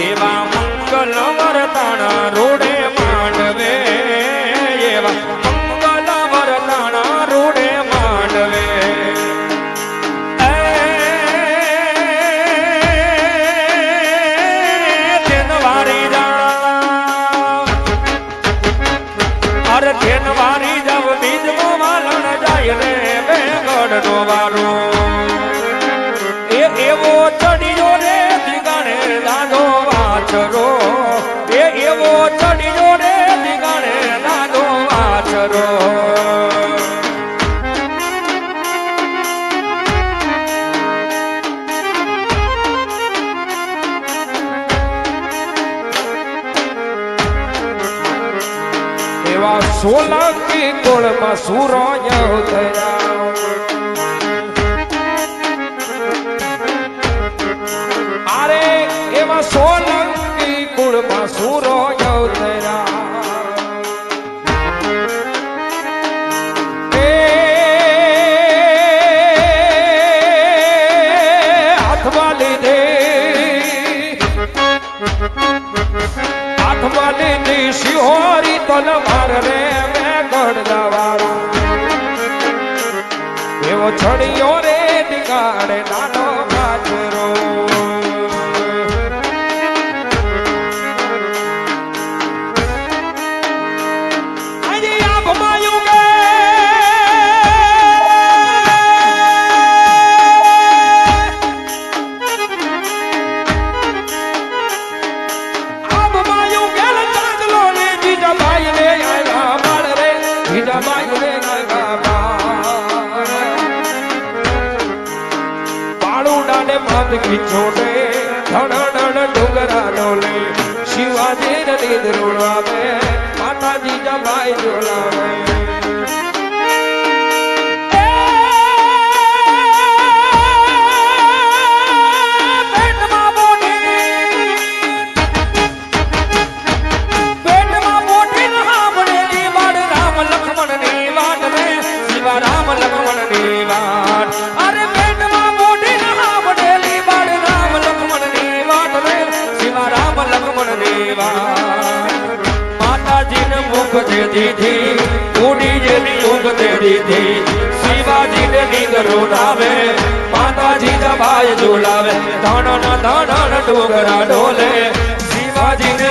એવા મંગલ વરતાણ રોડે માંડવે, એવા મંગલ વરતાણ રોડે માંડવે. ધેનવારી જાવ બીજ નો વાલણ જાય રે, બે ગઢ નો વારો. વાછરો. એ એવો ચડ્યો રે દિગણે નાનો વાછરો. સોલંકી કોળમાં સૂરજ થયા સોલંકી કુળમાં સુરો લીધી શિહોરી તલવાર રે મેં ગઢદાવાળો એવો છડિયો રે ટીકાડે નાનો પાળુડાને મત ખીચોડે ધણ ડુંગરા ડોલે શિવાજી ને નીંદરું આવે માતાજી જમાઈ જોલાવે વાટ માતાજીને મુખ દે દીધી ઉડી જેની મુખ દે દીધી, શિવાજીને માતાજી દબાય ઝુલાવે ધણ ધણ ડોગરા ડોલે શિવાજીને